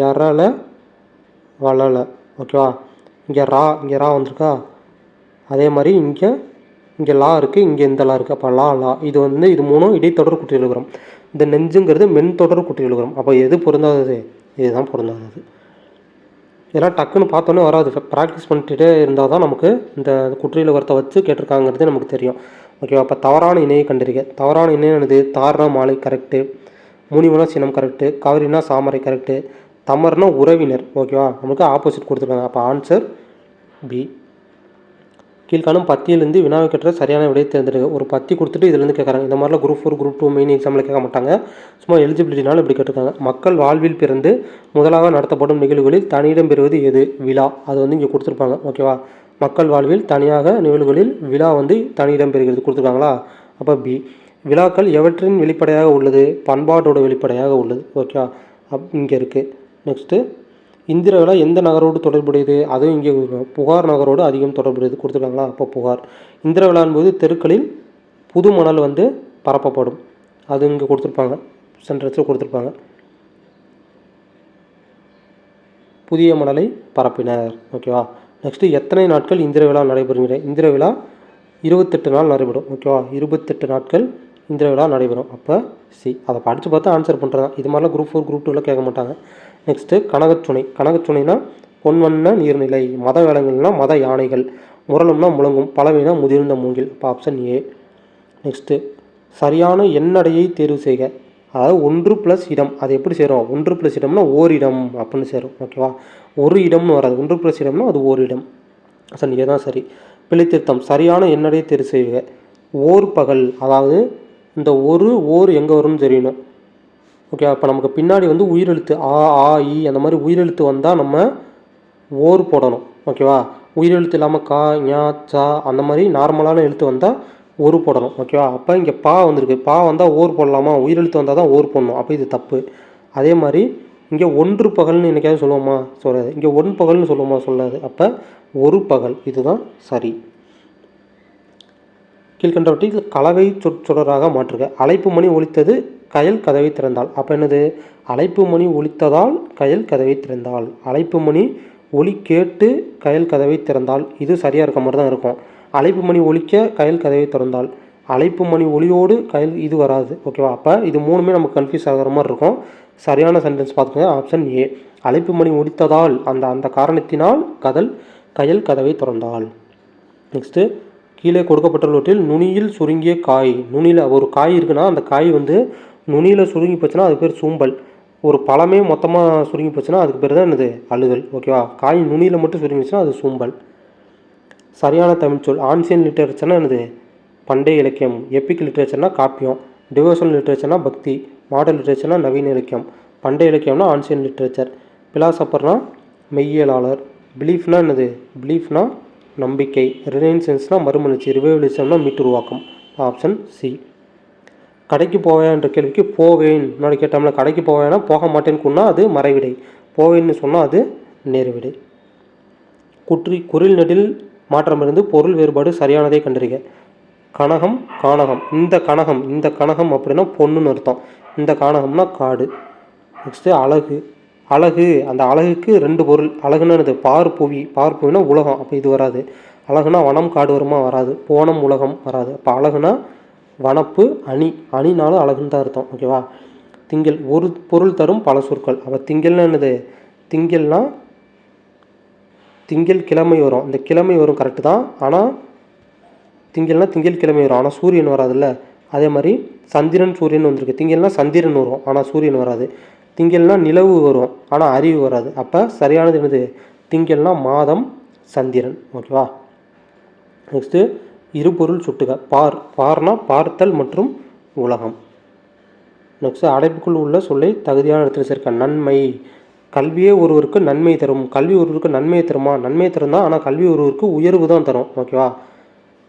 எறல வளல ஓகேவா இங்கே ரா இங்கே ரா வந்திருக்கா? அதே மாதிரி இங்கே இங்கே லா இருக்குது இங்கே இந்த லா இருக்குது அப்போ லா லா. இது வந்து இது மூணும் இடைத்தொடர் குற்றியலுகிறோம் இந்த நெஞ்சுங்கிறது மென் தொடர் குற்றியலுகிறோம் அப்போ எது பொருந்தாதது? இதுதான் பொருந்தாதது. இதெல்லாம் டக்குன்னு பார்த்தோன்னே வராது. ப்ராக்டிஸ் பண்ணிட்டே இருந்தால் தான் நமக்கு இந்த குற்றியில் ஒருத்த வச்சு கேட்டிருக்காங்கிறது நமக்கு தெரியும். ஓகேவா அப்போ தவறான இணையை கண்டிருக்க தவறான இணையம் என்னது? தாரணா மாலை கரெக்டு முனிவனா சினம் கரெக்டு கவரினா சாமரை கரெக்டு தமர்னா உறவினர். ஓகேவா நமக்கு ஆப்போசிட் கொடுத்துருக்காங்க. அப்போ ஆன்சர் பி கீழ்காணும் பத்தியிலேருந்து வினாவை கட்டுற சரியான விடையை தேர்ந்தெடுங்க. ஒரு பத்தி கொடுத்துட்டு இதுலேருந்து கேட்குறாங்க. இந்த மாதிரிலாம் group four group two main எக்ஸாமில் கேட்க மாட்டாங்க. சும்மா எலிஜிபிலிட்டினால இப்படி கேட்டிருக்காங்க. மக்கள் வாழ்வில் பிறந்து முதலாக நடத்தப்படும் நிகழ்வுகளில் தனியிடம் பெறுவது எது? விழா. அது வந்து இங்கே கொடுத்துருப்பாங்க. ஓகேவா மக்கள் வாழ்வில் தனியாக நிகழ்வுகளில் விழா வந்து தனியிடம் பெறுகிறது. கொடுத்துருக்காங்களா? அப்போ பி விழாக்கள் எவற்றின் வெளிப்படையாக உள்ளது? பண்பாட்டோட வெளிப்படையாக உள்ளது. ஓகேவா அப் இங்கே இருக்குது நெக்ஸ்ட்டு இந்திர விழா எந்த நகரோடு தொடர்புடையது? அதுவும் இங்கே புகார் நகரோடு அதிகம் தொடர்புடையது கொடுத்துருக்காங்களா அப்போ புகார். இந்திர விழா என்பது தெருக்களில் புது மணல் வந்து பரப்பப்படும். அது இங்கே கொடுத்துருப்பாங்க. சென்டென்ஸில் கொடுத்துருப்பாங்க. புதிய மணலை பரப்பினர். ஓகேவா? நெக்ஸ்ட்டு எத்தனை நாட்கள் இந்திர விழா நடைபெறுகிற இந்திர விழா இருபத்தெட்டு நாள் நடைபெறும். ஓகேவா? இருபத்தெட்டு நாட்கள் இந்திர விழா நடைபெறும். அப்போ சி அதை படித்து பார்த்தா ஆன்சர் பண்ணுறது? இது மாதிரிலாம் குரூப் ஃபோர் குரூப் டூவில் கேட்க மாட்டாங்க. நெக்ஸ்ட்டு கனகச்சுனை கனகச்சுனைனா பொன்வண்ண நீர்நிலை மத வேளங்கள்னா மத யானைகள் முரளும்னா முழங்கும் பலவினா முதிர்ந்த மூங்கில் இப்போ ஆப்ஷன் ஏ நெக்ஸ்ட்டு சரியான எண்ணடையை தேர்வு செய்க. அதாவது ஒன்று ப்ளஸ் இடம் அது எப்படி சேரும்? ஒன்று ப்ளஸ் இடம்னா ஓரிடம் அப்படின்னு சேரும் ஓகேவா ஒரு இடம்னு வராது. ஒன்று ப்ளஸ் இடம்னா அது ஓரிடம். சரி இதுதான் சரி. பிழைத்திருத்தம் சரியான எண்ணடையை தேர்வு செய்க. ஓர் பகல் அதாவது இந்த ஒரு ஓர் எங்கே வரும்னு தெரியணும். ஓகே அப்போ நமக்கு பின்னாடி வந்து உயிரெழுத்து ஆ ஆ இ அந்த மாதிரி உயிரெழுத்து வந்தால் நம்ம ஓர் போடணும். ஓகேவா உயிரெழுத்து இல்லாமல் கா ஞா சா அந்த மாதிரி நார்மலான எழுத்து வந்தால் ஒரு போடணும். ஓகேவா அப்போ இங்கே பா வந்திருக்கு. பா வந்தால் ஓர் போடலாமா? உயிரெழுத்து வந்தால் தான் ஓர் போடணும். அப்போ இது தப்பு. அதே மாதிரி இங்கே ஒன்று பகல்னு என்னைக்காவது சொல்லுவோமா? சொல்லாது இங்கே ஒன் பகல்னு சொல்லுவோமா? சொல்லாது. அப்போ ஒரு பகல். இதுதான் சரி. கீழ்கண்டவற்றில் கலவை சொற் சொடராக மாற்றுக. அழைப்பு மணி ஒழித்தது கயல் கதவை திறந்தாள். அப்போ என்னது? அழைப்பு மணி ஒழித்ததால் கயல் கதவை திறந்தாள். அழைப்பு மணி ஒளி கேட்டு கயல் கதவை திறந்தால் இது சரியாக இருக்க மாதிரி தான் இருக்கும். அழைப்பு மணி ஒழிக்க கயல் கதவை திறந்தால் அழைப்பு மணி ஒளியோடு கயல் இது வராது. ஓகேவா? அப்போ இது மூணுமே நமக்கு கன்ஃபியூஸ் ஆகிற மாதிரி இருக்கும். சரியான சென்டென்ஸ் பார்த்துக்கோங்க. ஆப்ஷன் ஏ அழைப்பு மணி ஒழித்ததால் அந்த அந்த காரணத்தினால் கதல் கயல் கதவை திறந்தாள். நெக்ஸ்ட்டு கீழே கொடுக்கப்பட்டுள்ளவற்றில் நுனியில் சுருங்கிய காய். நுனியில் ஒரு காய் இருக்குன்னா அந்த காய் வந்து நுனியில் சுருங்கி போச்சுன்னா அது பேர் சூம்பல். ஒரு பழமே மொத்தமாக சுருங்கி போச்சுன்னா அதுக்கு பேர் தான் என்னது? அழுகல். ஓகேவா காய் நுனியில் மட்டும் சுருங்கிச்சுன்னா அது சூம்பல். சரியான தமிழ் சொல். ஆன்சியன் லிட்டரேச்சர்னா என்னது? பண்டைய இலக்கியம். எப்பிக் லிட்ரேச்சர்னா காப்பியம். டிவோஷனல் லிட்ரேச்சர்னா பக்தி. மாடல் லிட்ரேச்சர்னா நவீன இலக்கியம். பண்டைய இலக்கியம்னா ஆன்சியன் லிட்ரேச்சர் பிலாசபர்னா மெய்யியலாளர். பிலீஃப்னா என்னது? பிலீஃப்னா நம்பிக்கை. ரினைன்சென்ஸ்னா மறுமலர்ச்சி. ரிவைவலிசம்னா மீட்டுருவாக்கம். ஆப்ஷன் சி கடைக்கு போவேன்ற கேள்விக்கு போவேன். முன்னாடி கேட்டோம்ல கடைக்கு போவேன்னா போக மாட்டேன்னு சொன்னால் அது மறைவிடை. போவேன்னு சொன்னால் அது நேர்விடை. குற்றி குரில் நெடில் மாற்றம் இருந்து பொருள் வேறுபாடு சரியானதை கண்டறிக. கனகம் கானகம். இந்த கனகம் இந்த கனகம் அப்படின்னா பொண்ணுன்னு அர்த்தம். இந்த கானகம்னா காடு. நெக்ஸ்ட்டு அழகு. அழகு அந்த அழகுக்கு ரெண்டு பொருள். அழகுன்னு பார் புவி பார் புவினா உலகம் அப்போ இது வராது. அழகுனா வனம் காடு வருமா? வராது. போனம் உலகம் வராது. அப்போ அழகுனா வனப்பு அணி. அணினாலும் அழகுன்னு தான் அர்த்தம் ஓகேவா திங்கள் ஒரு பொருள் தரும் பல சொற்கள். அப்போ திங்கள்னா என்னது? திங்கள்னா திங்கள் கிழமை வரும். இந்த கிழமை வரும் கரெக்டு தான். ஆனால் திங்கள்னா திங்கள் கிழமை வரும். ஆனால் சூரியன் வராதுல்ல. அதே மாதிரி சந்திரன் சூரியன் வந்திருக்கு. திங்கள்னா சந்திரன் வரும். ஆனால் சூரியன் வராது. திங்கள்னா நிலவு வரும். ஆனால் அறிவு வராது. அப்போ சரியானது என்னது? திங்கள்னா மாதம் சந்திரன் ஓகேவா நெக்ஸ்ட்டு இருபொருள் சுட்டுக. பார் பார்னா பார்த்தல் மற்றும் உலகம். நெக்ஸ்ட் அடைப்புக்குள் உள்ள சொல்லை தகுதியான இடத்துல சேர்க்க. நன்மை. கல்வியே ஒருவருக்கு நன்மை தரும். கல்வி ஒருவருக்கு நன்மையை தருமா? நன்மை தரும் தான் ஆனால் கல்வி ஒருவருக்கு உயர்வு தான் தரும். ஓகேவா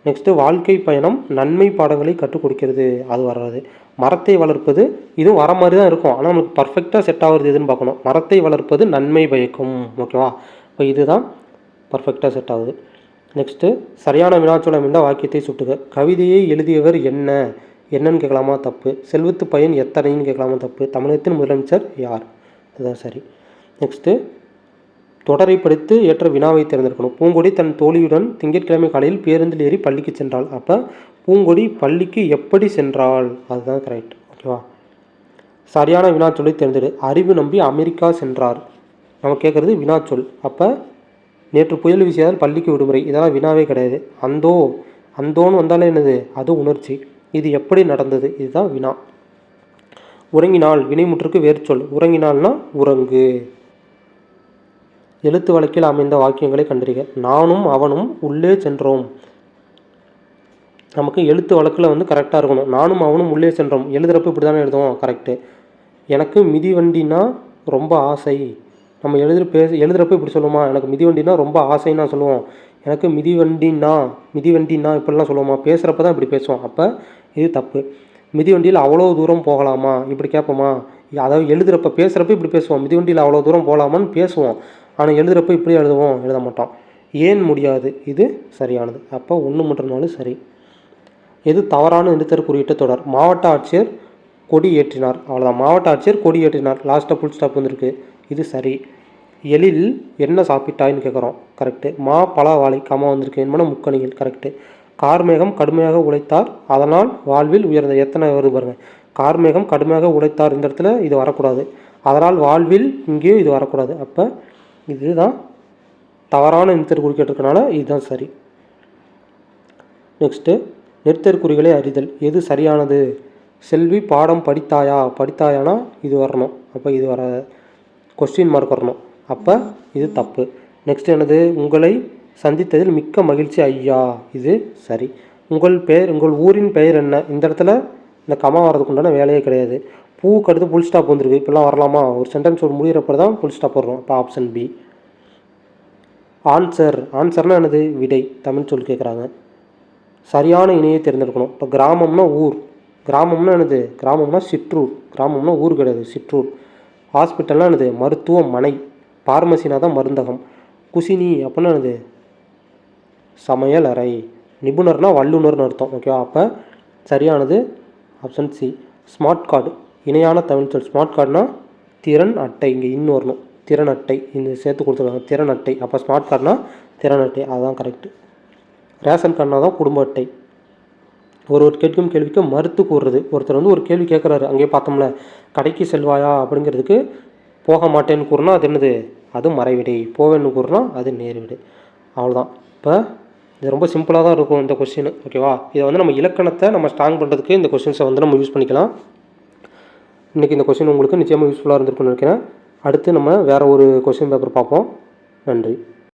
நெக்ஸ்ட்டு வாழ்க்கை பயணம் நன்மை பாடங்களை கற்றுக் கொடுக்கிறது. அது வராது மரத்தை வளர்ப்பது இதுவும் வர மாதிரி தான் இருக்கும். ஆனால் நமக்கு பர்ஃபெக்டாக செட் ஆகுறது எதுன்னு பார்க்கணும். மரத்தை வளர்ப்பது நன்மை பயக்கும். ஓகேவா இப்போ இதுதான் பர்ஃபெக்டாக செட் ஆகுது. நெக்ஸ்ட்டு சரியான வினாச்சோளம் என்ற வாக்கியத்தை சுட்டுக. கவிதையை எழுதியவர் என்ன? என்னன்னு கேட்கலாமா? தப்பு. செல்வத்து பையன் எத்தனைன்னு கேட்கலாமா? தப்பு. தமிழகத்தின் முதலமைச்சர் யார்? இதுதான் சரி. நெக்ஸ்ட்டு தொடரை படித்து ஏற்ற வினாவை தேர்ந்தெடுக்கணும். பூங்கொடி தன் தோழியுடன் திங்கட்கிழமை காலையில் பேருந்தில் ஏறி பள்ளிக்கு சென்றாள். அப்போ பூங்கொடி பள்ளிக்கு எப்படி சென்றாள்? அதுதான் கரெக்ட் ஓகேவா சரியான வினாச்சொல்லை தேர்ந்தெடு. அறிவு நம்பி அமெரிக்கா சென்றார். நம்ம கேட்குறது வினாச்சொல். அப்போ நேற்று புயல் வீசியதால் பள்ளிக்கு விடுமுறை. இதெல்லாம் வினாவே கிடையாது. அந்தோ அந்தோன்னு வந்தாலே என்னது? அது உணர்ச்சி. இது எப்படி நடந்தது? இதுதான் வினா. உறங்கினால் வினைமுற்றுக்கு வேர்ச்சொல் உறங்கினால்னா உறங்கு. எழுத்து வழக்கில் அமைந்த வாக்கியங்களை கண்டறிக. நானும் அவனும் உள்ளே சென்றோம். நமக்கு எழுத்து வழக்கில் வந்து கரெக்டாக இருக்கணும். நானும் அவனும் உள்ளே சென்றோம். எழுதுகிறப்ப இப்படி தானே எழுதுவோம்? கரெக்டு எனக்கு மிதிவண்டினா ரொம்ப ஆசை. நம்ம எழுதுற பேச எழுதுகிறப்ப இப்படி சொல்லுவோமா எனக்கு மிதிவண்டினா ரொம்ப ஆசைன்னா சொல்லுவோம் எனக்கு மிதிவண்டினா மிதிவண்டினா இப்படிலாம் சொல்லுவோமா? பேசுகிறப்ப தான் இப்படி பேசுவோம். அப்போ இது தப்பு. மிதிவண்டியில் அவ்வளோ தூரம் போகலாமா? இப்படி கேட்போமா அதாவது எழுதுகிறப்ப பேசுகிறப்ப இப்படி பேசுவோம். மிதிவண்டியில் அவ்வளோ தூரம் போகலாமான்னு பேசுவோம். ஆனால் எழுதுகிறப்ப இப்படி எழுதுவோம். எழுத மாட்டோம். ஏன் முடியாது? இது சரியானது. அப்போ ஒன்று மட்டும் நாலு சரி. எது தவறான நிறுத்தற்குறியிட்ட தொடர்? மாவட்ட ஆட்சியர் கொடி ஏற்றினார். அவ்வளோதான் மாவட்ட ஆட்சியர் கொடி ஏற்றினார். லாஸ்ட்டாக ஃபுல் ஸ்டாப் வந்திருக்கு. இது சரி. எழில் என்ன சாப்பிட்டாய்ன்னு கேட்குறோம் கரெக்டு மா பலா வாழை கமா வந்திருக்கு என்பன முக்கணிகள். கரெக்டு கார்மேகம் கடுமையாக உழைத்தார். அதனால் வாழ்வில் உயர்ந்த எத்தனை வருது பாருங்கள் கார்மேகம் கடுமையாக உழைத்தார். இந்த இடத்துல இது வரக்கூடாது. அதனால் வாழ்வில் இங்கேயும் இது வரக்கூடாது. அப்போ இதுதான் தவறான நிறுத்தற் கேட்டிருக்கனால இதுதான் சரி. நெக்ஸ்ட்டு நிறுத்தற்குறிகளை அறிதல். எது சரியானது? செல்வி பாடம் படித்தாயா? படித்தாயானா? இது வரணும். அப்போ இது வர கொஸ்டின் மார்க் வரணும். அப்போ இது தப்பு. நெக்ஸ்ட் என்னது? உங்களை சந்தித்ததில் மிக்க மகிழ்ச்சி ஐயா. இது சரி. உங்கள் பெயர் உங்கள் ஊரின் பெயர் என்ன? இந்த இடத்துல இந்த கமா வரதுக்குண்டான வேலையே கிடையாது. பூவுக்கு அடுத்து புல் ஸ்டாப் வந்திருக்கு. இப்படிலாம் வரலாமா? ஒரு சென்டென்ஸ் ஒரு முடிகிறப்ப தான் புல் ஸ்டாப் வரும். இப்போ ஆப்ஷன் பி ஆன்சர் ஆன்சர்னா என்னது? விடை. தமிழ் சொல் கேட்குறாங்க சரியான இணையை தேர்ந்தெடுக்கணும். இப்போ கிராமம்னா ஊர். கிராமம்னா என்னது? கிராமம்னா சிற்றூர். கிராமம்னா ஊர் கிடையாது சிற்றூர். ஹாஸ்பிட்டல்னா என்னது? மருத்துவமனை. பார்மசினா தான் மருந்தகம். குசினி அப்படின்னா என்னது? சமையல் அறை நிபுணர்னா வல்லுநர்னு அர்த்தம் ஓகேவா அப்போ சரியானது ஆப்ஷன் சி ஸ்மார்ட் கார்டு இணையான தமிழ் சொல். ஸ்மார்ட் கார்டுனா திறன் அட்டை. இங்கே இன்னும் வரணும். திறன் அட்டை. இந்த சேர்த்து கொடுத்துருக்காங்க. திறன் அட்டை. அப்போ ஸ்மார்ட் கார்டுனா திறன் அட்டை. அதுதான் கரெக்டு ரேஷன் கார்டுனா தான் குடும்ப அட்டை. ஒருவர் கேட்கும் கேள்விக்கு மறுத்து கூறுறது. ஒருத்தர் வந்து ஒரு கேள்வி கேட்குறாரு அங்கேயே பார்த்தோம்ல கடைக்கு செல்வாயா அப்படிங்கிறதுக்கு போக மாட்டேன்னு கூறுனா அது என்னது? அது மறைவிடை. போவேன்னு கூறுனா அது நேர்விடை. அவ்வளோதான் இப்போ இது ரொம்ப சிம்பிளாக தான் இருக்கும் இந்த கொஸ்டின் ஓகேவா இதை வந்து நம்ம இலக்கணத்தை நம்ம ஸ்ட்ராங் பண்ணுறதுக்கு இந்த கொஸ்டின்ஸை வந்து நம்ம யூஸ் பண்ணிக்கலாம். இன்றைக்கி இந்த கொஸ்டின் உங்களுக்கு நிச்சயமாக யூஸ்ஃபுல்லாக இருந்திருக்குன்னு நினைக்கிறேன். அடுத்து நம்ம வேறு ஒரு கொஸ்டின் பேப்பர் பார்ப்போம். நன்றி.